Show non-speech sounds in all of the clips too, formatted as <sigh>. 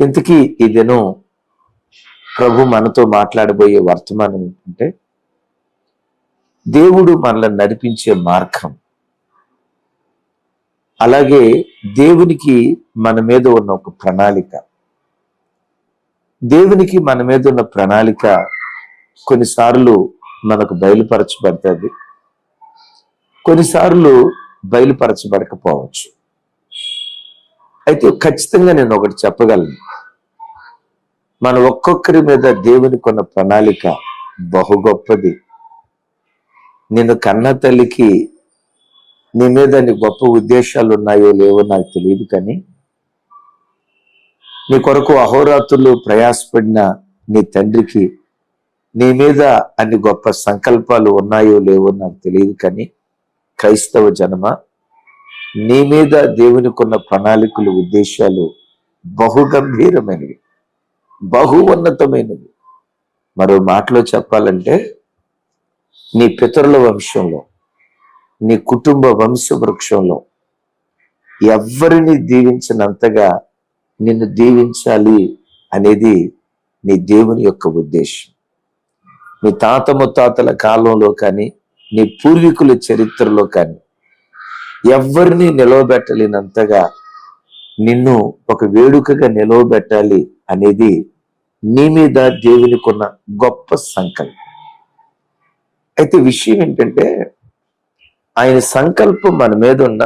ఇంతకీ ఈ దినం ప్రభు మనతో మాట్లాడబోయే వర్తమానం ఏంటంటే దేవుడు మనల్ని నడిపించే మార్గం. అలాగే దేవునికి మన మీద ఉన్న ఒక ప్రణాళిక. దేవునికి మన మీద ఉన్న ప్రణాళిక కొన్నిసార్లు మనకు బయలుపరచబడుతుంది. కొన్నిసార్లు బయలుపరచబడకపోవచ్చు. అయితే ఖచ్చితంగా నేను ఒకటి చెప్పగలను. మన ఒక్కొక్కరి మీద దేవునికి ఉన్న ప్రణాళిక బహు గొప్పది. నేను కన్న తల్లికి నీ మీద నీ గొప్ప ఉద్దేశాలు ఉన్నాయో లేవో నాకు తెలియదు కానీ నీ కొరకు అహోరాత్రులు ప్రయాసపడిన నీ తండ్రికి నీ మీద అన్ని గొప్ప సంకల్పాలు ఉన్నాయో లేవో నాకు తెలియదు కానీ క్రైస్తవ జనమ? నీ మీద దేవునికి ఉన్న ప్రణాళికలు ఉద్దేశాలు బహు గంభీరమైనవి బహు ఉన్నతమైనవి మరో మాటలో చెప్పాలంటే నీ పితరుల వంశంలో నీ కుటుంబ వంశ వృక్షంలో ఎవరిని దీవించినంతగా నిన్ను దీవించాలి అనేది నీ దేవుని యొక్క ఉద్దేశం. నీ తాత ముత్తాతల కాలంలో కానీ నీ పూర్వీకుల చరిత్రలో కానీ ఎవరిని నిలవబెట్టలేనంతగా నిన్ను ఒక వేడుకగా నిలవబెట్టాలి అనేది నీ మీద దేవునికి ఉన్న గొప్ప సంకల్పం. అయితే విషయం ఏంటంటే ఆయన సంకల్పం మన మీద ఉన్న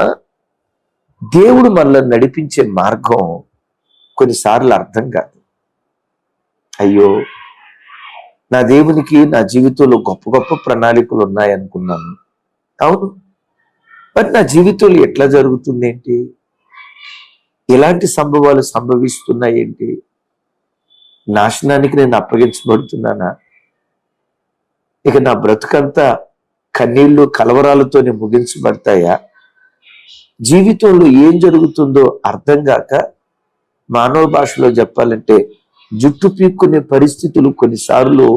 దేవుడు మనల్ని నడిపించే మార్గం కొన్నిసార్లు అర్థం కాదు. అయ్యో నా దేవునికి నా జీవితంలో గొప్ప గొప్ప ప్రణాళికలు ఉన్నాయనుకున్నాను. అవును మరి నా జీవితంలో ఎట్లా జరుగుతుంది ఏంటి ఎలాంటి సంభవాలు సంభవిస్తున్నాయి ఏంటి నాశనానికి నేను అప్పగించబడుతున్నానా? ఇక నా బ్రతుకంతా కన్నీళ్ళు కలవరాలతోనే ముగించబడతాయా? జీవితంలో ఏం జరుగుతుందో అర్థం కాక మానవ భాషలో చెప్పాలంటే జుట్టు పీక్కునే పరిస్థితులు కొన్నిసార్లు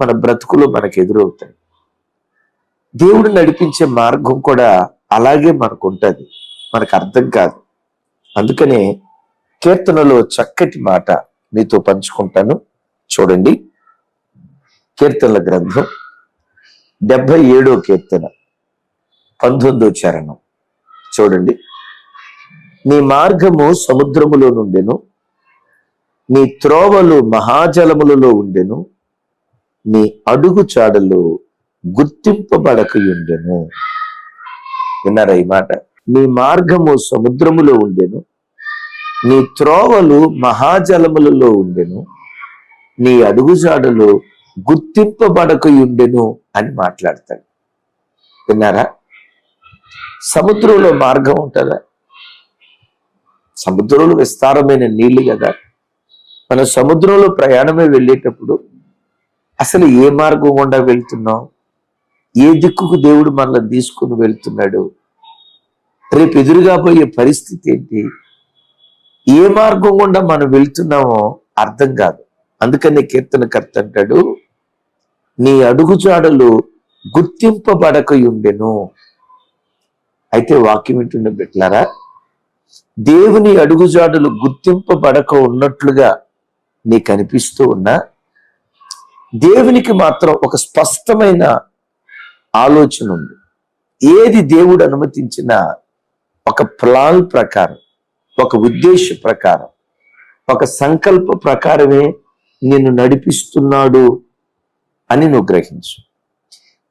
మన బ్రతుకులో మనకు ఎదురవుతాయి. దేవుడు నడిపించే మార్గం కూడా అలాగే మనకు ఉంటుంది మనకు అర్థం కాదు. అందుకనే కీర్తనలో చక్కటి మాట మీతో పంచుకుంటాను. చూడండి. కీర్తనల గ్రంథం డెబ్బై ఏడో కీర్తన పంతొమ్మిదో చరణం. చూడండి. నీ మార్గము సముద్రములో నుండెను. నీ త్రోవలు మహాజలములలో ఉండెను. నీ అడుగు చాడలు గుర్తింపబడకయుండెను. విన్నారా ఈ మాట? నీ మార్గము సముద్రములో ఉండెను నీ త్రోవలు మహాజలములలో ఉండెను నీ అడుగుజాడలు గుర్తింపబడకయుండెను అని మాట్లాడతాడు. విన్నారా? సముద్రంలో మార్గం ఉంటుందా? సముద్రంలో విస్తారమైన నీళ్ళు కదా. మన సముద్రంలో ప్రయాణమే వెళ్ళేటప్పుడు అసలు ఏ మార్గం గుండా వెళ్తున్నాం? ఏ దిక్కుకు దేవుడు మనల్ని తీసుకుని వెళ్తున్నాడు రేపు ఎదురుగా పోయే పరిస్థితి ఏంటి? ఏ మార్గం గుండా మనం వెళ్తున్నామో అర్థం కాదు. అందుకనే కీర్తనకర్త అంటాడు నీ అడుగుజాడలు గుర్తింపబడకయుండెను అయితే వాక్యం వింటుండే పెట్టారా దేవుని అడుగుజాడలు గుర్తింపబడక ఉన్నట్లుగా నీకు అనిపిస్తూ ఉన్నా దేవునికి మాత్రం ఒక స్పష్టమైన ఆలోచన ఉంది. ఏది దేవుడు అనుమతించిన ఒక ప్లాన్ ప్రకారం ఒక ఉద్దేశ ప్రకారం ఒక సంకల్ప ప్రకారమే నిన్ను నడిపిస్తున్నాడు అని నువ్వు గ్రహించు.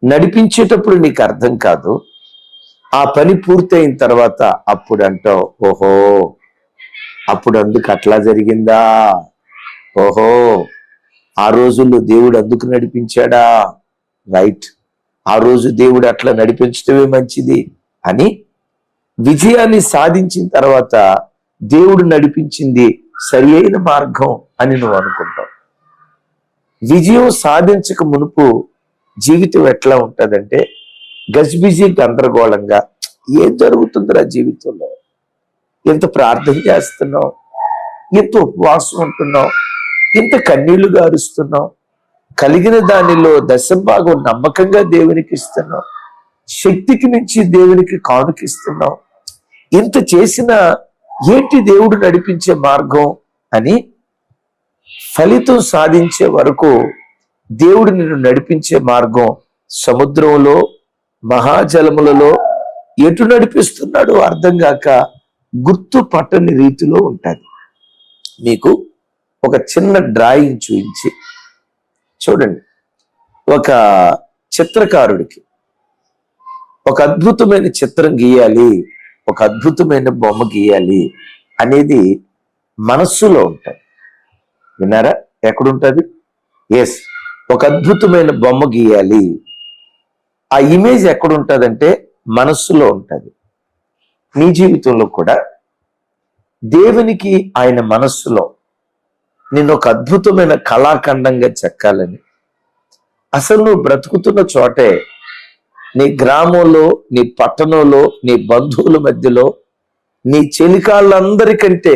నడిపించేటప్పుడు నీకు అర్థం కాదు. ఆ పని పూర్తయిన తర్వాత అప్పుడు అంటావు ఓహో అప్పుడు అందుకు అట్లా జరిగిందా? ఓహో ఆ రోజుల్లో దేవుడు అందుకు నడిపించాడా? రైట్. ఆ రోజు దేవుడు అట్లా నడిపించడమే మంచిది అని విజయాన్ని సాధించిన తర్వాత దేవుడు నడిపించింది సరి అయిన మార్గం అని నువ్వు అనుకుంటావు. విజయం సాధించక మునుపు జీవితం ఎట్లా ఉంటుందంటే గజిబిజి గందరగోళంగా ఏం జరుగుతుందిరా జీవితంలో? ఎంత ప్రార్థన చేస్తున్నావు? ఎంత ఉపవాసం ఉంటున్నావు? ఎంత కన్నీళ్ళు గారుస్తున్నావు? కలిగిన దానిలో దశభాగం నమ్మకంగా దేవునికి ఇస్తున్నాం. శక్తికి మించి దేవునికి కానుకిస్తున్నాం ఇంత చేసిన ఏంటి దేవుడు నడిపించే మార్గం అని ఫలితం సాధించే వరకు దేవుడు నిన్ను నడిపించే మార్గం సముద్రంలో మహాజలములలో ఎటు నడిపిస్తున్నాడో అర్థం కాక గుర్తు పట్టని రీతిలో ఉంటుంది. మీకు ఒక చిన్న డ్రాయింగ్ చూపించి చూడండి. ఒక చిత్రకారుడికి ఒక అద్భుతమైన చిత్రం గీయాలి ఒక అద్భుతమైన బొమ్మ గీయాలి అనేది మనస్సులో ఉంటుంది. విన్నారా? ఎక్కడుంటుంది? ఎస్ ఒక అద్భుతమైన బొమ్మ గీయాలి. ఆ ఇమేజ్ ఎక్కడుంటుందంటే మనస్సులో ఉంటుంది. నీ జీవితంలో కూడా దేవునికి ఆయన మనస్సులో నిన్ను ఒక అద్భుతమైన కళాఖండంగా చెక్కాలని అసలు నువ్వు బ్రతుకుతున్న చోటే నీ గ్రామంలో నీ పట్టణంలో నీ బంధువుల మధ్యలో నీ చెలికాళ్ళందరికంటే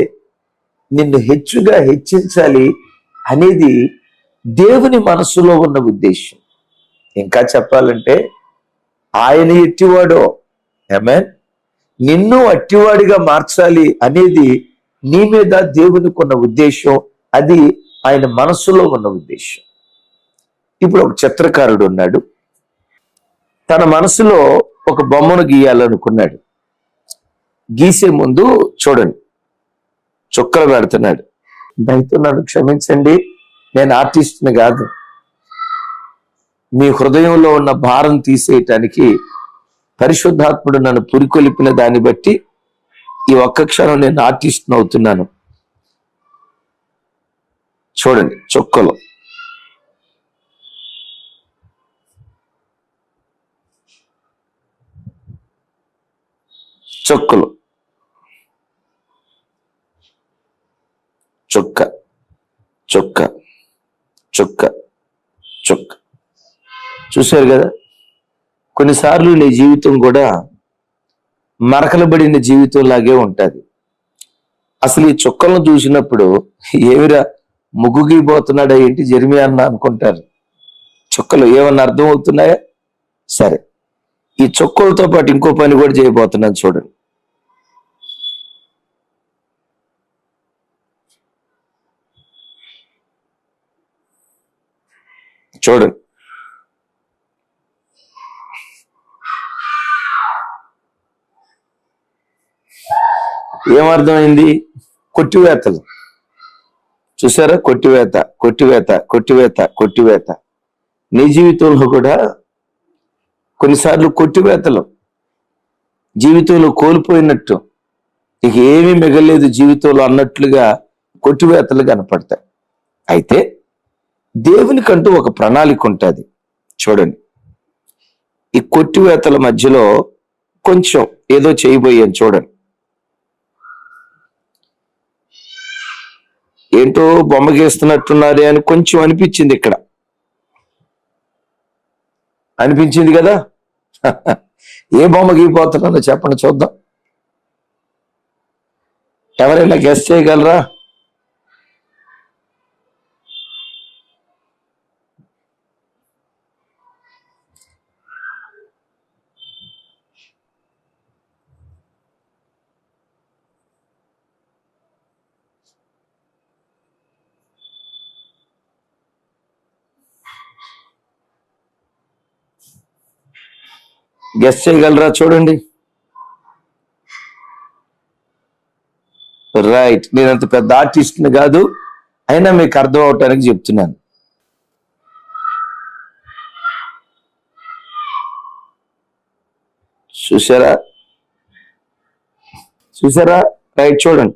నిన్ను హెచ్చుగా హెచ్చించాలి అనేది దేవుని మనసులో ఉన్న ఉద్దేశం. ఇంకా చెప్పాలంటే ఆయన ఎట్టివాడో ఏమేన్ నిన్ను అట్టివాడిగా మార్చాలి అనేది నీ మీద దేవునికి ఉన్న ఉద్దేశం అది ఆయన మనసులో ఉన్న ఉద్దేశం. ఇప్పుడు ఒక చిత్రకారుడు ఉన్నాడు. తన మనసులో ఒక బొమ్మను గీయాలనుకున్నాడు. గీసే ముందు చూడండి చుక్కలు పెడుతున్నాడు. దయతో నన్ను క్షమించండి నేను ఆర్టిస్ట్ని కాదు. మీ హృదయంలో ఉన్న భారం తీసేయటానికి పరిశుద్ధాత్ముడు నన్ను పురికొలిపిన దాన్ని బట్టి ఈ ఒక్క క్షణం నేను ఆర్టిస్ట్ అవుతున్నాను. చూడండి చుక్కలు. చుక్కలు. చుక్క చుక్క చుక్క చుక్క. చూశారు కదా? కొన్నిసార్లు నీ జీవితం కూడా మరకలబడిన జీవితం లాగే ఉంటుంది. అసలు ఈ చుక్కలను చూసినప్పుడు ఏమిరా ముగ్గుగిపోతున్నాడా ఏంటి జరిమి అన్న అనుకుంటారు. చుక్కలు ఏమన్నా అర్థం అవుతున్నాయా సరే. ఈ చుక్కలతో పాటు ఇంకో పని కూడా చేయబోతున్నాను చూడండి. చూడండి. ఏమర్థమైంది? కొట్టివేతలు. చూసారా? కొట్టివేత కొట్టివేత కొట్టివేత కొట్టివేత. నీ జీవితంలో కూడా కొన్నిసార్లు కొట్టివేతలు. జీవితంలో కోల్పోయినట్టు. ఇక ఏమీ మిగలేదు జీవితంలో అన్నట్లుగా కొట్టివేతలు కనపడతాయి. అయితే దేవునికంటూ ఒక ప్రణాళిక ఉంటుంది. చూడండి. ఈ కొట్టివేతల మధ్యలో కొంచెం ఏదో చేయబోయాను చూడండి. ఏంటో బొమ్మ గీస్తున్నట్టున్నారే అని కొంచెం అనిపించింది ఇక్కడ. అనిపించింది కదా? <laughs> ఏ బొమ్మ గీపోతున్నానో చెప్పండి చూద్దాం. ఎవరైనా గెస్ట్ చేయగలరా? గెస్ చేయగలరా చూడండి. రైట్ నేను అంత పెద్ద ఆర్టిస్ట్ని కాదు. అయినా మీకు అర్థం అవటానికి చెప్తున్నాను. చూసారా? చూసారా? రైట్ చూడండి.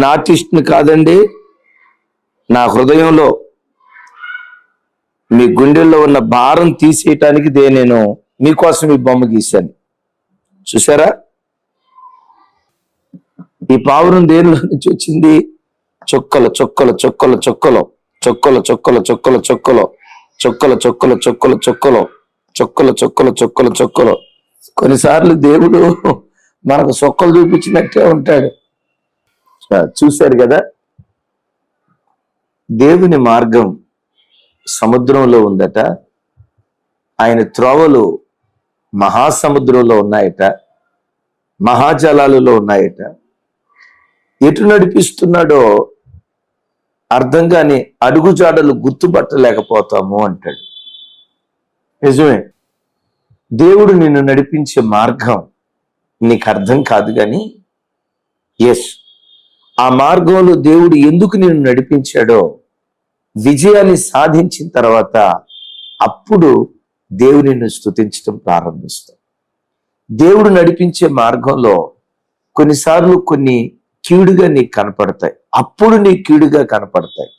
నేను ఆర్టిస్ట్ని కాదండి నా హృదయంలో మీ గుండెల్లో ఉన్న భారం తీసేయటానికి దే నేను మీకోసం ఈ బొమ్మ గీశాను చూసారా ఈ పావురం దేనిలో నుంచి వచ్చింది చొక్కలు చొక్కలు చొక్కలు చొక్కలు చొక్కలు చొక్కలు చొక్కలు చొక్కలు చొక్కలు చొక్కలు చొక్కలు చొక్కలు చొక్కలు చొక్కలు చొక్కలు చొక్కలు కొన్నిసార్లు దేవుడు మనకు చొక్కలు చూపించినట్టే ఉంటాడు చూశారు కదా? దేవుని మార్గం సముద్రంలో ఉందట. ఆయన త్రోవలు మహాసముద్రంలో ఉన్నాయట. మహాజలాలలో ఉన్నాయట. ఎటు నడిపిస్తున్నాడో అర్థం కాని అడుగుజాడలు గుర్తుపట్టలేకపోతాము అంటాడు. నిజమే. దేవుడు నిన్ను నడిపించే మార్గం నీకు అర్థం కాదు కానీ ఎస్ ఆ మార్గంలో దేవుడు ఎందుకు నేను నడిపించాడో విజయాన్ని సాధించిన తర్వాత అప్పుడు దేవుని నిన్ను స్తుతించడం ప్రారంభిస్తాం దేవుడు నడిపించే మార్గంలో కొన్నిసార్లు కొన్ని కీడుగా నీకు కనపడతాయి. అప్పుడు నీ కీడుగా కనపడతాయి.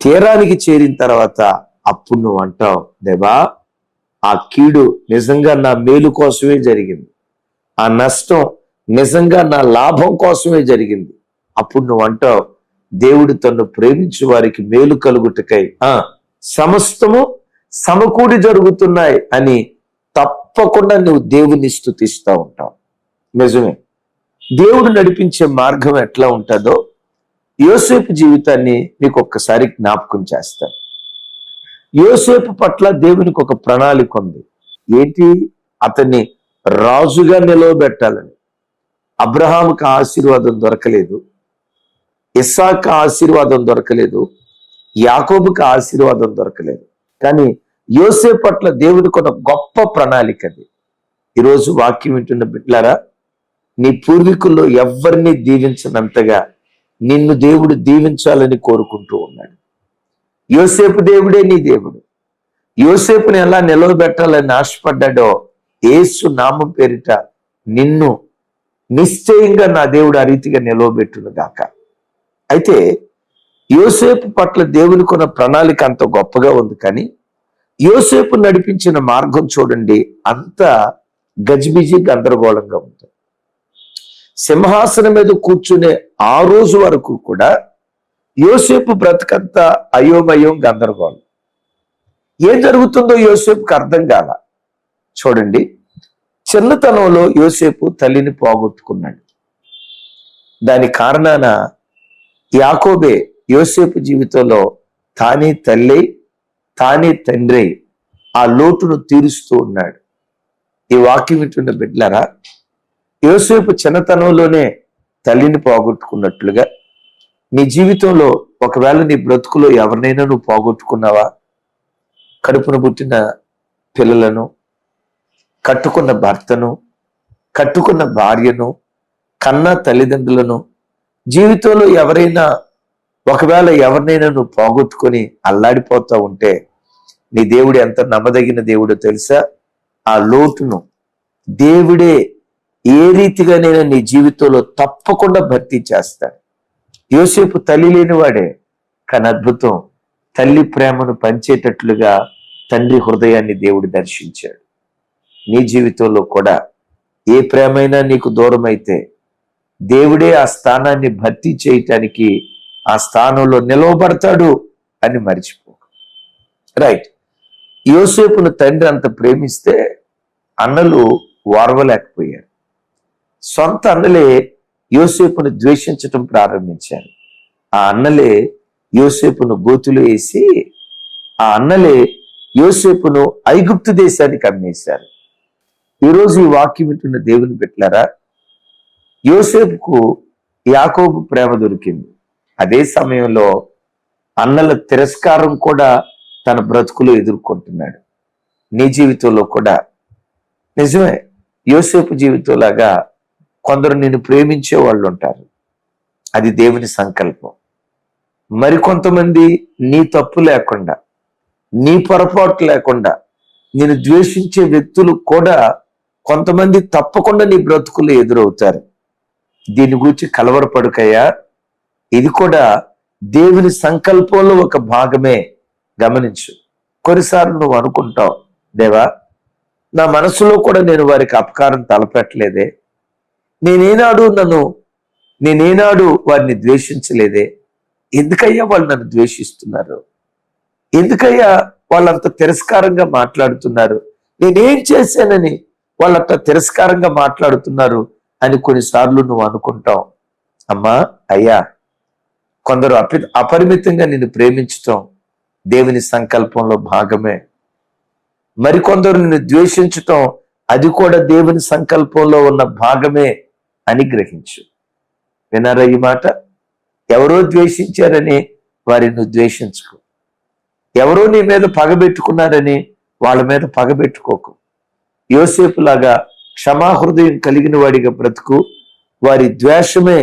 తీరానికి చేరిన తర్వాత అప్పుడు నువ్వు అంటావు దేవా ఆ కీడు నిజంగా నా మేలు కోసమే జరిగింది. ఆ నష్టం నిజంగా నా లాభం కోసమే జరిగింది. అప్పుడు నువ్వు అంటావు దేవుడు తన్ను ప్రేమించు వారికి మేలు కలుగుటకై ఆ సమస్తము సమకూడి జరుగుతున్నాయి అని తప్పకుండా నువ్వు దేవుని స్థుతిస్తూ ఉంటావు. నిజమే. దేవుడు నడిపించే మార్గం ఎట్లా ఉంటుందో యోసేపు జీవితాన్ని మీకు ఒక్కసారి జ్ఞాపకం చేస్తాను యోసేపు పట్ల దేవునికి ఒక ప్రణాళిక ఉంది. ఏంటి? అతన్ని రాజుగా నిలవబెట్టాలని. అబ్రహాముకి ఆశీర్వాదం దొరకలేదు ఇస్సాకు ఆశీర్వాదం దొరకలేదు యాకోబుకి ఆశీర్వాదం దొరకలేదు. కానీ యోసే పట్ల దేవుడు ఒక గొప్ప ప్రణాళిక అది. ఈరోజు వాక్యం వింటున్న బిడ్లారా నీ పూర్వీకుల్లో ఎవరిని దీవించనంతగా నిన్ను దేవుడు దీవించాలని కోరుకుంటూ ఉన్నాడు. యోసేపు దేవుడే నీ దేవుడు. యోసేపుని ఎలా నిలవబెట్టాలని ఆశపడ్డాడో ఏసు నామం పేరిట నిన్ను నిశ్చయంగా నా దేవుడు ఆ రీతిగా నిలవబెట్టును గాక. అయితే యోసేపు పట్ల దేవునికి ఉన్న ప్రణాళిక అంత గొప్పగా ఉంది కానీ యోసేపు నడిపించిన మార్గం చూడండి అంత గజిబిజి గందరగోళంగా ఉంది. సింహాసనం మీద కూర్చునే ఆ రోజు వరకు కూడా యోసేపు బ్రతకంత అయోమయం గందరగోళం. ఏం జరుగుతుందో యోసేపుకి అర్థం కాల. చూడండి చిన్నతనంలో యోసేపు తల్లిని పోగొట్టుకున్నాడు. దాని కారణాన యాకోబే యోసేపు జీవితంలో తానే తల్లి తానే తండ్రి ఆ లోటును తీరుస్తూ ఉన్నాడు. ఈ వాక్యం వింటున్న బిడ్డలరా యోసేపు చిన్నతనంలోనే తల్లిని పోగొట్టుకున్నట్లుగా నీ జీవితంలో ఒకవేళ నీ బ్రతుకులో ఎవరినైనా నువ్వు పోగొట్టుకున్నావా? కడుపున పుట్టిన పిల్లలను కట్టుకున్న భర్తను కట్టుకున్న భార్యను కన్న తల్లిదండ్రులను జీవితంలో ఎవరైనా ఒకవేళ ఎవరినైనా నువ్వు పోగొట్టుకొని అల్లాడిపోతూ ఉంటే నీ దేవుడు ఎంత నమ్మదగిన దేవుడో తెలుసా? ఆ లోటును దేవుడే ఏ రీతిగానైనా నీ జీవితంలో తప్పకుండా భర్తీ చేస్తాడు. యోసేపు తల్లి లేనివాడే కానీ అద్భుతం. తల్లి ప్రేమను పంచేటట్లుగా తండ్రి హృదయాన్ని దేవుడు దర్శించాడు. నీ జీవితంలో కూడా ఏ ప్రేమైనా నీకు దూరం అయితే దేవుడే ఆ స్థానాన్ని భర్తీ చేయటానికి ఆ స్థానంలో నిలవబడతాడు అని మర్చిపో. రైట్ యోసేపును తండ్రి అంత ప్రేమిస్తే అన్నలు వారవలేకపోయారు. సొంత అన్నలే యోసేపును ద్వేషించటం ప్రారంభించారు. ఆ అన్నలే యోసేపును గోతులు వేసి ఆ అన్నలే యోసేపును ఐగుప్తు దేశానికి అమ్మేశారు. ఈరోజు ఈ వాక్యం వింటున్న దేవుని పెట్టారా యోసేపుకు యాకోబు ప్రేమ దొరికింది. అదే సమయంలో అన్నల తిరస్కారం కూడా తన బ్రతుకులో ఎదుర్కొంటున్నాడు. నీ జీవితంలో కూడా. నిజమే యోసేపు జీవితంలాగా కొందరు నిన్ను ప్రేమించే వాళ్ళు ఉంటారు. అది దేవుని సంకల్పం. మరికొంతమంది నీ తప్పు లేకుండా నీ పొరపాటు లేకుండా నేను ద్వేషించే వ్యక్తులు కూడా కొంతమంది తప్పకుండా నీ బ్రతుకులు ఎదురవుతారు. దీని గురించి కలవరపడుకయ్యా. ఇది కూడా దేవుని సంకల్పంలో ఒక భాగమే. గమనించు. కొన్నిసార్లు నువ్వు అనుకుంటావు దేవా నా మనసులో కూడా నేను వారికి అపకారం తలపెట్టలేదే. నేనేనాడు నన్ను నేనేనాడు వారిని ద్వేషించలేదే. ఎందుకయ్యా వాళ్ళు నన్ను ద్వేషిస్తున్నారు? ఎందుకయ్యా వాళ్ళంత తిరస్కారంగా మాట్లాడుతున్నారు? నేనేం చేశానని వాళ్ళంత తిరస్కారంగా మాట్లాడుతున్నారు అని కొన్నిసార్లు నువ్వు అనుకుంటావు. అమ్మా అయ్యా కొందరు అపి అపరిమితంగా నిన్ను ప్రేమించటం దేవుని సంకల్పంలో భాగమే. మరికొందరు నిన్ను ద్వేషించటం అది కూడా దేవుని సంకల్పంలో ఉన్న భాగమే అని గ్రహించు. వినారా ఈ మాట? ఎవరో ద్వేషించారని వారిని నువ్వు ద్వేషించుకో. ఎవరో నీ మీద పగబెట్టుకున్నారని వాళ్ళ మీద పగబెట్టుకోకు యోసేపు లాగా క్షమాహృదయం కలిగిన వాడిగా బ్రతుకు వారి ద్వేషమే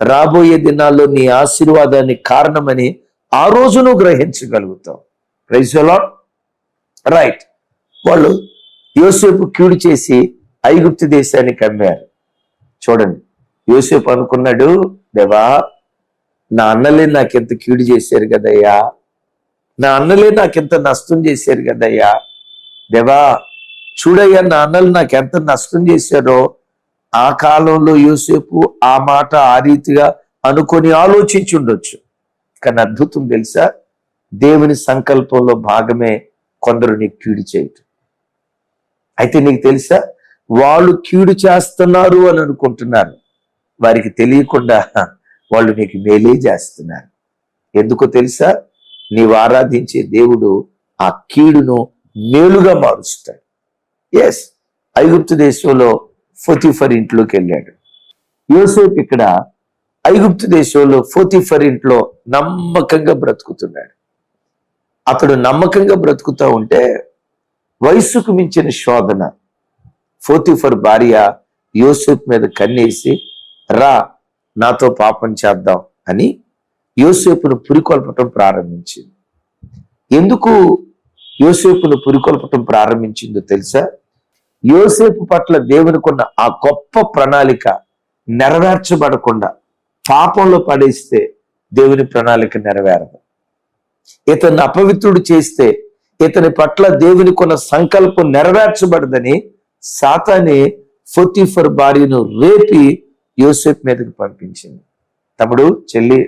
రాబోయే దినాల్లో నీ ఆశీర్వాదానికి కారణమని ఆ రోజు నువ్వు గ్రహించగలుగుతావు ప్రైజ్ రైట్ వాళ్ళు యోసేపు కీడు చేసి ఐగుప్తు దేశానికి అమ్మారు. చూడండి యోసేపు అనుకున్నాడు దేవా నా అన్నలే నాకెంత కీడు చేశారు కదయ్యా? నా అన్నలే నాకెంత నష్టం చేశారు కదయ్యా? దేవా చూడయ్యా నాన్నలు నాకు నాకెంత నష్టం చేశారో ఆ కాలంలో యూసేపు ఆ మాట ఆ రీతిగా అనుకొని ఆలోచించి ఉండొచ్చు కానీ అద్భుతం తెలుసా? దేవుని సంకల్పంలో భాగమే కొందరు నీకు కీడు చేయటం. అయితే నీకు తెలుసా? వాళ్ళు కీడు చేస్తున్నారు అని అనుకుంటున్నారు వారికి తెలియకుండా వాళ్ళు నీకు మేలే చేస్తున్నారు. ఎందుకో తెలుసా? నీవు ఆరాధించే దేవుడు ఆ కీడును మేలుగా మారుస్తాడు. ఎస్ ఐగుప్తు దేశంలో ఫోతిఫర్ ఇంట్లోకి వెళ్ళాడు. యోసేపు ఇక్కడ ఐగుప్తు దేశంలో ఫోతిఫర్ ఇంట్లో నమ్మకంగా బ్రతుకుతున్నాడు. అతడు నమ్మకంగా బ్రతుకుతూ ఉంటే వయస్సుకు మించిన శోధన. ఫోతిఫర్ భార్య యోసేపు మీద కన్నేసి రా నాతో పాపం చేద్దాం అని యోసేపును పురికొల్పటం ప్రారంభించింది. ఎందుకు యోసేపును పురికొల్పటం ప్రారంభించిందో తెలుసా? యోసేపు పట్ల దేవునికున్న ఆ గొప్ప ప్రణాళిక నెరవేర్చబడకుండా పాపంలో పడేస్తే దేవుని ప్రణాళిక నెరవేరదు. ఇతన్ని అపవిత్రుడు చేస్తే ఇతని పట్ల దేవునికున్న సంకల్పం నెరవేర్చబడదని సాతాని ఫోతిఫర్ భార్యను రేపి యోసేఫ్ మీదకి పంపించింది. తమ్ముడు చెల్లి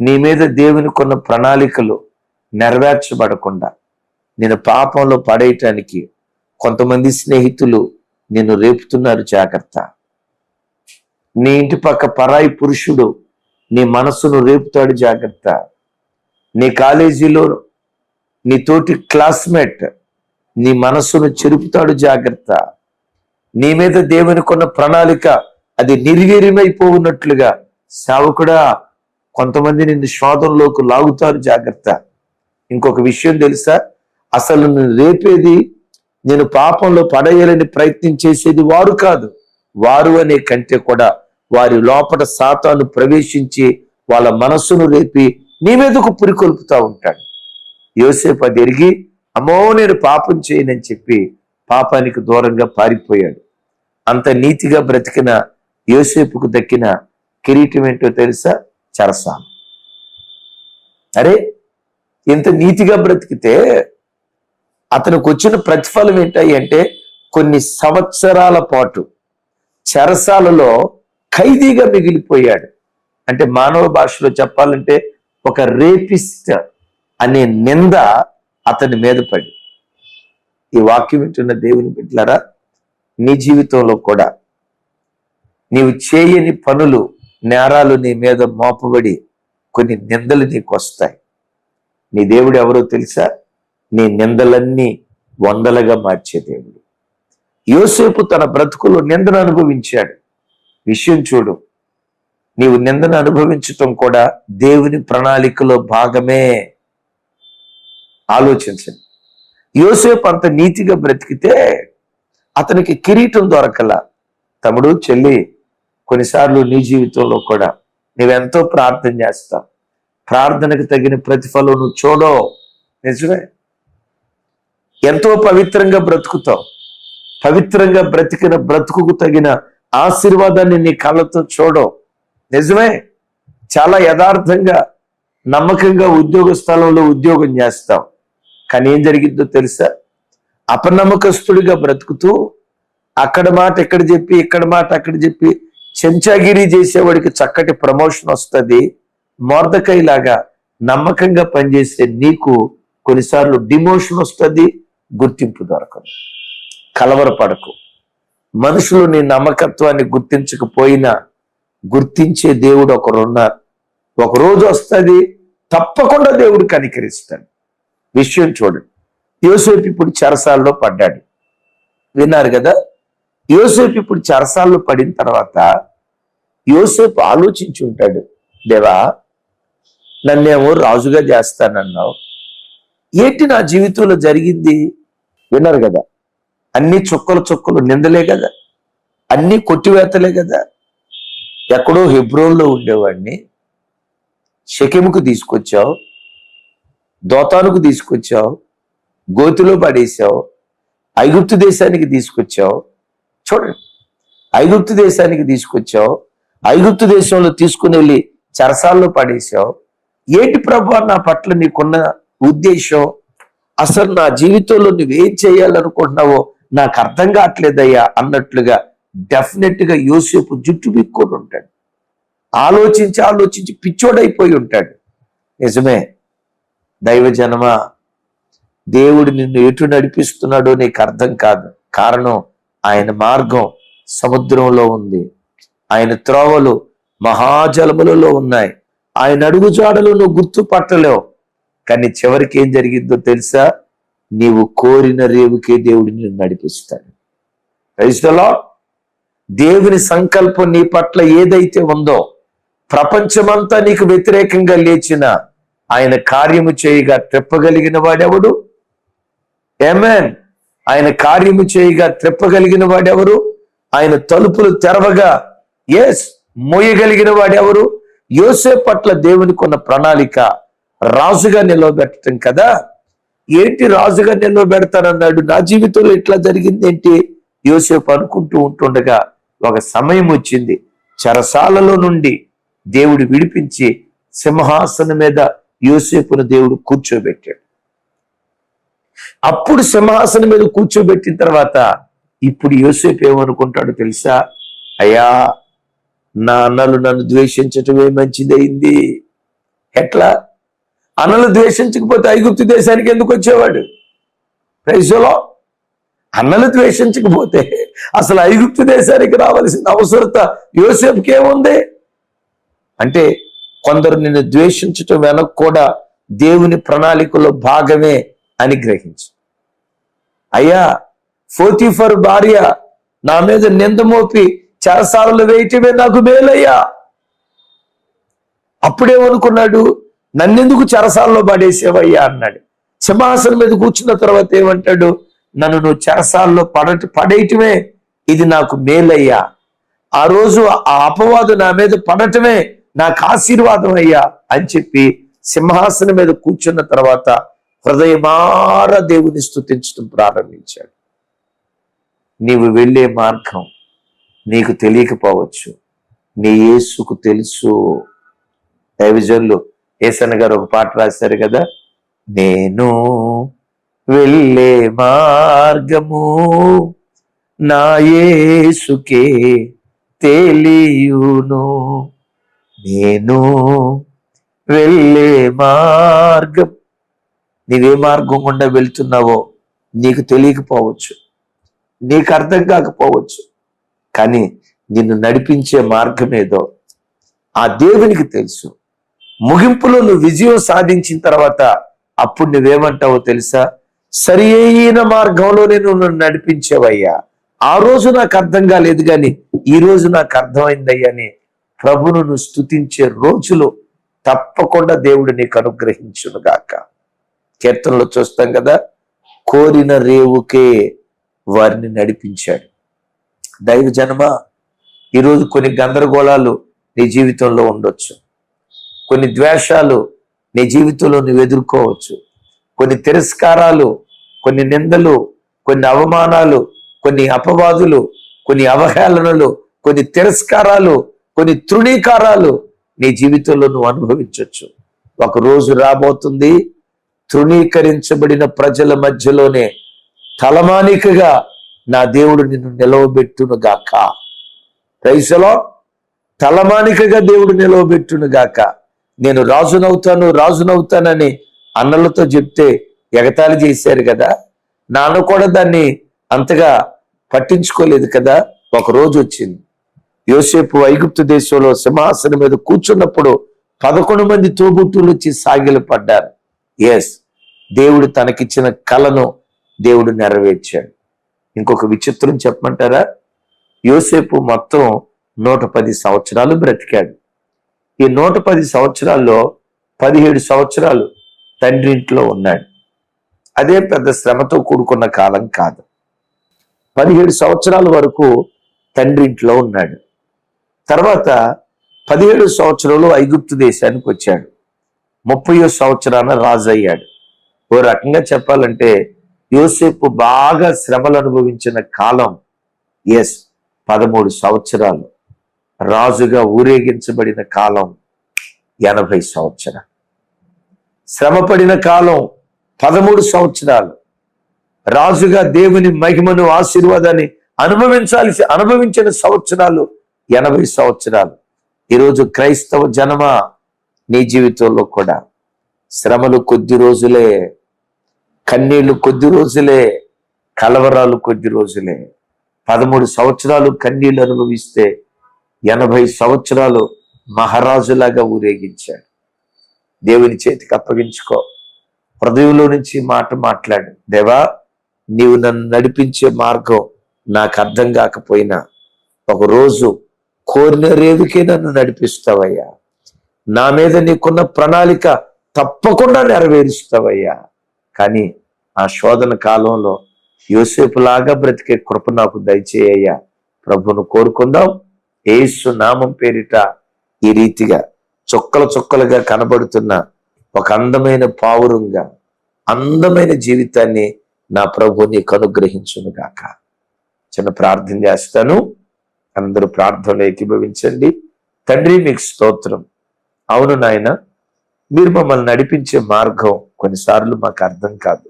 నీ మీద దేవునికున్న ప్రణాళికలు నెరవేర్చబడకుండా నేను పాపంలో పడేయటానికి కొంతమంది స్నేహితులు నిన్ను రేపుతున్నారు జాగ్రత్త. నీ ఇంటి పక్క పరాయి పురుషుడు నీ మనస్సును రేపుతాడు జాగ్రత్త. నీ కాలేజీలో నీ తోటి క్లాస్మేట్ నీ మనస్సును చెరుపుతాడు జాగ్రత్త. నీ మీద దేవుని కొన్న ప్రణాళిక అది నిర్వీర్యమైపోవున్నట్లుగా సేవకుడా కొంతమంది నిన్ను శోధంలోకి లాగుతారు జాగ్రత్త. ఇంకొక విషయం తెలుసా? అసలు నువ్వు రేపేది నేను పాపంలో పడేయాలని ప్రయత్నం చేసేది వారు కాదు. వారు అనే కంటే కూడా వారి లోపల సాతాను ప్రవేశించి వాళ్ళ మనస్సును రేపి నీ మీదకు పురికొల్పుతా ఉంటాడు? యోసేపు అది ఎరిగి అమ్మో నేను పాపం చేయనని చెప్పి పాపానికి దూరంగా పారిపోయాడు. అంత నీతిగా బ్రతికిన యోసేపుకు దక్కిన కిరీటం ఏంటో తెలుసా? చరసాను. అరే ఇంత నీతిగా బ్రతికితే అతనికి వచ్చిన ప్రతిఫలం ఏంటాయి అంటే కొన్ని సంవత్సరాల పాటు చెరసాలలో ఖైదీగా మిగిలిపోయాడు. అంటే మానవ భాషలో చెప్పాలంటే ఒక రేపిస్ట్ అనే నింద అతని మీద పడి ఈ వాక్యం వింటున్న దేవుని బిడ్డలారా నీ జీవితంలో కూడా నీవు చేయని పనులు నేరాలు నీ మీద మోపబడి కొన్ని నిందలు నీకు వస్తాయి నీ దేవుడు ఎవరో తెలుసా? నీ నిందలన్నీ వందలుగా మార్చే దేవుడు. యోసేపు తన బ్రతుకులో నిందను అనుభవించాడు. విషయం చూడు నీవు నిందను అనుభవించటం కూడా దేవుని ప్రణాళికలో భాగమే. ఆలోచించండి. యోసేపు అంత నీతిగా బ్రతికితే అతనికి కిరీటం దొరకల. తమ్ముడు చెల్లి కొన్నిసార్లు నీ జీవితంలో కూడా నువ్వెంతో ప్రార్థన చేస్తావు. ప్రార్థనకు తగిన ప్రతిఫలం నువ్వు చూడవు. నిజమే? ఎంతో పవిత్రంగా బ్రతుకుతావు. పవిత్రంగా బ్రతికిన బ్రతుకుకు తగిన ఆశీర్వాదాన్ని నీ కళ్ళతో చూడవు. నిజమే? చాలా యథార్థంగా నమ్మకంగా ఉద్యోగ స్థలంలో ఉద్యోగం చేస్తాం కానీ ఏం జరిగిందో తెలుసా? అపనమ్మకస్తుడిగా బ్రతుకుతూ అక్కడ మాట ఇక్కడ చెప్పి ఇక్కడ మాట అక్కడ చెప్పి చెంచాగిరి చేసేవాడికి చక్కటి ప్రమోషన్ వస్తుంది. మోర్దకైలాగా నమ్మకంగా పనిచేసే నీకు కొన్నిసార్లు డిమోషన్ వస్తుంది. గుర్తింపు దొరకదు. కలవరపడకు. మనుషులు నీ నమ్మకత్వాన్ని గుర్తించకపోయినా గుర్తించే దేవుడు ఒకరున్నారు. ఒకరోజు వస్తుంది తప్పకుండా దేవుడు కనికరిస్తాడు. విషయం చూడండి. యోసేపు ఇప్పుడు చెరసాల్లో పడ్డాడు. విన్నారు కదా? యోసేపు ఇప్పుడు చెరసాల్లో పడిన తర్వాత యోసేపు ఆలోచించి ఉంటాడు. దేవా నన్నేమో రాజుగా చేస్తానన్నావు. ఏంటి నా జీవితంలో జరిగింది? విన్నారు కదా? అన్ని చుక్కలు చుక్కలు నిందలే కదా? అన్ని కొట్టివేతలే కదా? ఎక్కడో హెబ్రోన్లో ఉండేవాడిని. షకిముకు తీసుకొచ్చావు. దోతానుకు తీసుకొచ్చావు. గోతిలో పడేసావు. ఐగుప్తు దేశానికి తీసుకొచ్చావు. చూడండి. ఐగుప్తు దేశానికి తీసుకొచ్చావు. ఐగుప్తు దేశంలో తీసుకుని వెళ్ళి చరసాల్లో పడేసావు. ఏంటి ప్రభు నా పట్ల నీకున్న ఉద్దేశం? అసలు నా జీవితంలో నువ్వేం చేయాలనుకుంటున్నావో నాకు అర్థం కావట్లేదయ్యా అన్నట్లుగా డెఫినెట్గా జుట్టు బిక్కొని ఉంటాడు. ఆలోచించి ఆలోచించి పిచ్చోడైపోయి ఉంటాడు. నిజమే. దైవజనమ దేవుడు నిన్ను ఎటు నడిపిస్తున్నాడో నీకు అర్థం కాదు. కారణం ఆయన మార్గం సముద్రంలో ఉంది. ఆయన త్రోవలు మహాజలములలో ఉన్నాయి. ఆయన అడుగుజాడలు నువ్వు గుర్తుపట్టలేవు. కానీ చివరికి ఏం జరిగిందో తెలుసా? నీవు కోరిన రేవుకే దేవుడు నిన్ను నడిపిస్తాడు. Praise దేవుని సంకల్పం నీ పట్ల ఏదైతే ఉందో ప్రపంచమంతా నీకు వ్యతిరేకంగా లేచిన ఆయన కార్యము చేయగా త్రెప్పగలిగిన వాడెవడు? ఏమేన్ ఆయన కార్యము చేయగా త్రెప్పగలిగిన వాడెవరు? ఆయన తలుపులు తెరవగా ఎస్ మోయగలిగిన వాడెవరు? యోసే పట్ల దేవునికి ఉన్న ప్రణాళిక రాజుగా నిలవబెట్టడం కదా. ఏంటి రాజుగా నిలవబెడతానన్నాడు? నా జీవితంలో ఇట్లా జరిగింది ఏంటి? యోసేపు అనుకుంటూ ఉంటుండగా ఒక సమయం వచ్చింది. చరసాలలో నుండి దేవుడు విడిపించి సింహాసనం మీద యోసేపును దేవుడు కూర్చోబెట్టాడు. అప్పుడు సింహాసనం మీద కూర్చోబెట్టిన తర్వాత ఇప్పుడు యోసేపు ఏమనుకుంటాడు తెలుసా? అయ్యా నా అన్నలు నన్ను ద్వేషించటమే మంచిదైంది ఎట్లా? అన్నలు ద్వేషించకపోతే ఐగుప్తు దేశానికి ఎందుకు వచ్చేవాడు? ప్రైజులో అన్నలు ద్వేషించకపోతే అసలు ఐగుప్తు దేశానికి రావాల్సిన అవసరత యోసేపుకే ఏముంది అంటే కొందరు నిన్ను ద్వేషించటం వెనక కూడా దేవుని ప్రణాళికలో భాగమే అని గ్రహించు. అయ్యా ఫోతిఫర్ భార్య నా మీద నింద మోపి చెరసాలలో వేయటమే నాకు మేలయ్యా. అప్పుడేమనుకున్నాడు? నన్నెందుకు చరసాల్లో పడేసేవయ్యా అన్నాడు. సింహాసనం మీద కూర్చున్న తర్వాత ఏమంటాడు? నన్ను నువ్వు చెరసాల్లో పడట పడేయటమే ఇది నాకు మేలయ్యా. ఆ రోజు ఆ అపవాదు నా మీద పడటమే నాకు ఆశీర్వాదం అయ్యా అని చెప్పి సింహాసనం మీద కూర్చున్న తర్వాత హృదయమార దేవుని స్థుతించడం ప్రారంభించాడు. నీవు వెళ్ళే మార్గం నీకు తెలియకపోవచ్చు. నీ యేసుకు తెలుసు. దైవజనులు ఏసన్న గారు ఒక పాట రాశారు కదా నేను వెళ్ళే మార్గము నా యేసుకే తెలియును. నేను వెళ్ళే మార్గం నీవే మార్గం గుండా వెళ్తున్నావో నీకు తెలియకపోవచ్చు నీకు అర్థం కాకపోవచ్చు కానీ నిన్ను నడిపించే మార్గం ఏదో ఆ దేవునికి తెలుసు. ముగింపులో నువ్వు విజయం సాధించిన తర్వాత అప్పుడు నువ్వేమంటావో తెలుసా? సరి అయిన మార్గంలో నేను నన్ను నడిపించేవయ్యా. ఆ రోజు నాకు అర్థం కాలేదు కానీ ఈ రోజు నాకు అర్థమైందయ్యాని ప్రభును నువ్వు స్తుతించే రోజులు తప్పకుండా దేవుడు నీకు అనుగ్రహించునుగాక కీర్తనలో చూస్తాం కదా కోరిన రేవుకే వారిని నడిపించాడు. దైవ జన్మ ఈరోజు కొన్ని గందరగోళాలు నీ జీవితంలో ఉండొచ్చు. కొన్ని ద్వేషాలు నీ జీవితంలో నువ్వు ఎదుర్కోవచ్చు. కొన్ని తిరస్కారాలు కొన్ని నిందలు కొన్ని అవమానాలు కొన్ని అపవాదులు కొన్ని అవహేళనలు కొన్ని తిరస్కారాలు కొన్ని తృణీకారాలు నీ జీవితంలో నువ్వు అనుభవించవచ్చు ఒక రోజు రాబోతుంది తృణీకరించబడిన ప్రజల మధ్యలోనే తలమానికగా నా దేవుడు నిన్ను నిలవబెట్టును గాక రైసలో తలమానికగా దేవుడు నిలవబెట్టును గాక నేను రాజునవుతాను రాజునవుతానని అన్నలతో చెప్తే ఎగతాళి చేశారు కదా. నాన్న కూడా దాన్ని అంతగా పట్టించుకోలేదు కదా. ఒక రోజు వచ్చింది. యోసేపు ఐగుప్తు దేశంలో సింహాసనం మీద కూర్చున్నప్పుడు పదకొండు మంది తోబుట్టులు వచ్చి సాగిలు పడ్డారు. ఎస్ దేవుడు తనకిచ్చిన కళను దేవుడు నెరవేర్చాడు. ఇంకొక విచిత్రం చెప్పమంటారా? యోసేపు మొత్తం నూట పది సంవత్సరాలు బ్రతికాడు. ఈ నూట పది సంవత్సరాల్లో పదిహేడు సంవత్సరాలు తండ్రి ఇంట్లో ఉన్నాడు. అదే పెద్ద శ్రమతో కూడుకున్న కాలం కాదు. పదిహేడు సంవత్సరాల వరకు తండ్రి ఇంట్లో ఉన్నాడు. తర్వాత పదిహేడు సంవత్సరంలో ఐగుప్తు దేశానికి వచ్చాడు. ముప్పయో సంవత్సరాన రాజు అయ్యాడు ఓ రకంగా చెప్పాలంటే యోసేపు బాగా శ్రమలు అనుభవించిన కాలం. ఎస్ పదమూడు సంవత్సరాలు. రాజుగా ఊరేగించబడిన కాలం ఎనభై సంవత్సరాలు. శ్రమపడిన కాలం పదమూడు సంవత్సరాలు. రాజుగా దేవుని మహిమను ఆశీర్వాదాన్ని అనుభవించాల్సి అనుభవించిన సంవత్సరాలు ఎనభై సంవత్సరాలు. ఈరోజు క్రైస్తవ జనమ నీ జీవితంలో కూడా. శ్రమలు కొద్ది రోజులే కన్నీళ్ళు కొద్ది రోజులే కలవరాలు కొద్ది రోజులే. పదమూడు సంవత్సరాలు కన్నీళ్ళు అనుభవిస్తే ఎనభై సంవత్సరాలు మహారాజులాగా ఊరేగించాడు. దేవుని చేతికి అప్పగించుకో. హృదయంలో నుంచి మాట మాట్లాడు. దేవా నీవు నన్ను నడిపించే మార్గం నాకు అర్థం కాకపోయినా ఒక రోజు కోరిన రేవుకే నన్ను నడిపిస్తావయ్యా. నా మీద నీకున్న ప్రణాళిక తప్పకుండా నెరవేరుస్తావయ్యా. కానీ ఆ శోధన కాలంలో యోసేపులాగా బ్రతికే కృప నాకు దయచేయ్యా ప్రభును కోరుకుందాం. ఏసు నామం పేరిట ఈ రీతిగా చుక్కల చుక్కలుగా కనబడుతున్న ఒక అందమైన పావురంగా అందమైన జీవితాన్ని నా ప్రభు నీకు అనుగ్రహించును గాక. చిన్న ప్రార్థన చేస్తాను. అందరూ ప్రార్థనలు ఏకీభవించండి. తండ్రి మీకు స్తోత్రం. అవును నాయన మీరు మమ్మల్ని నడిపించే మార్గం కొన్నిసార్లు మాకు అర్థం కాదు.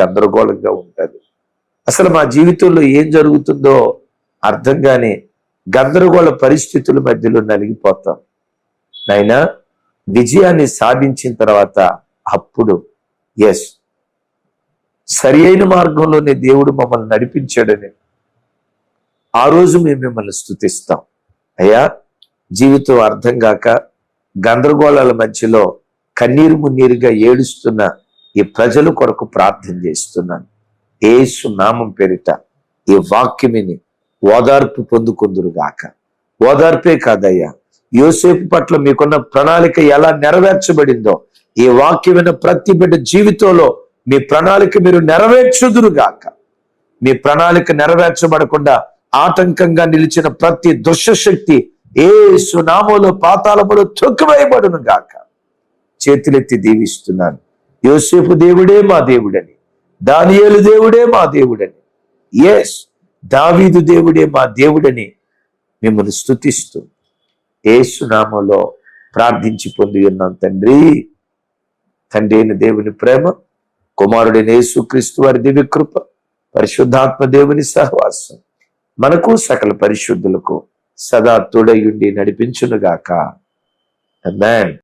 గందరగోళంగా ఉంటుంది. అసలు మా జీవితంలో ఏం జరుగుతుందో అర్థం కానీ గందరగోళ పరిస్థితుల మధ్యలో నలిగిపోతాం. నాయనా విజయాన్ని సాధించిన తర్వాత అప్పుడు ఎస్ సరి అయిన మార్గంలోనే దేవుడు మమ్మల్ని నడిపించాడని. ఆ రోజు మేము మిమ్మల్ని స్థుతిస్తాం అయ్యా జీవితం అర్థం కాక గందరగోళాల మధ్యలో కన్నీరు మున్నీరుగా ఏడుస్తున్న ఈ ప్రజల కొరకు ప్రార్థన చేస్తున్నాను. ఏసు నామం పేరిట ఈ వాక్యమిని ఓదార్పు పొందుకుందురు గాక. ఓదార్పే కాదయ్యా. యోసేపు పట్ల మీకున్న ప్రణాళిక ఎలా నెరవేర్చబడిందో ఈ వాక్యమైన ప్రతి బిడ్డ జీవితంలో మీ ప్రణాళిక మీరు నెరవేర్చుదురుగాక మీ ప్రణాళిక నెరవేర్చబడకుండా ఆటంకంగా నిలిచిన ప్రతి దుష్టశక్తి ఏ సునామోలో పాతాళములో తొక్కువేయబడును గాక. చేతులెత్తి దీవిస్తున్నాను. యోసేపు దేవుడే మా దేవుడని దానియేలు దేవుడే మా దేవుడని. ఎస్ దావీదు దేవుడే మా దేవుడని మిమ్మల్ని స్థుతిస్తూ ఏసునామలో ప్రార్థించి పొంది ఉన్నాం తండ్రి. తండ్రి అయిన దేవుని ప్రేమ కుమారుడైన యేసుక్రీస్తు వారి దివ్య కృప పరిశుద్ధాత్మ దేవుని సహవాసం మనకు సకల పరిశుద్ధులకు సదా తోడయుండి నడిపించునుగాక. మ్యాన్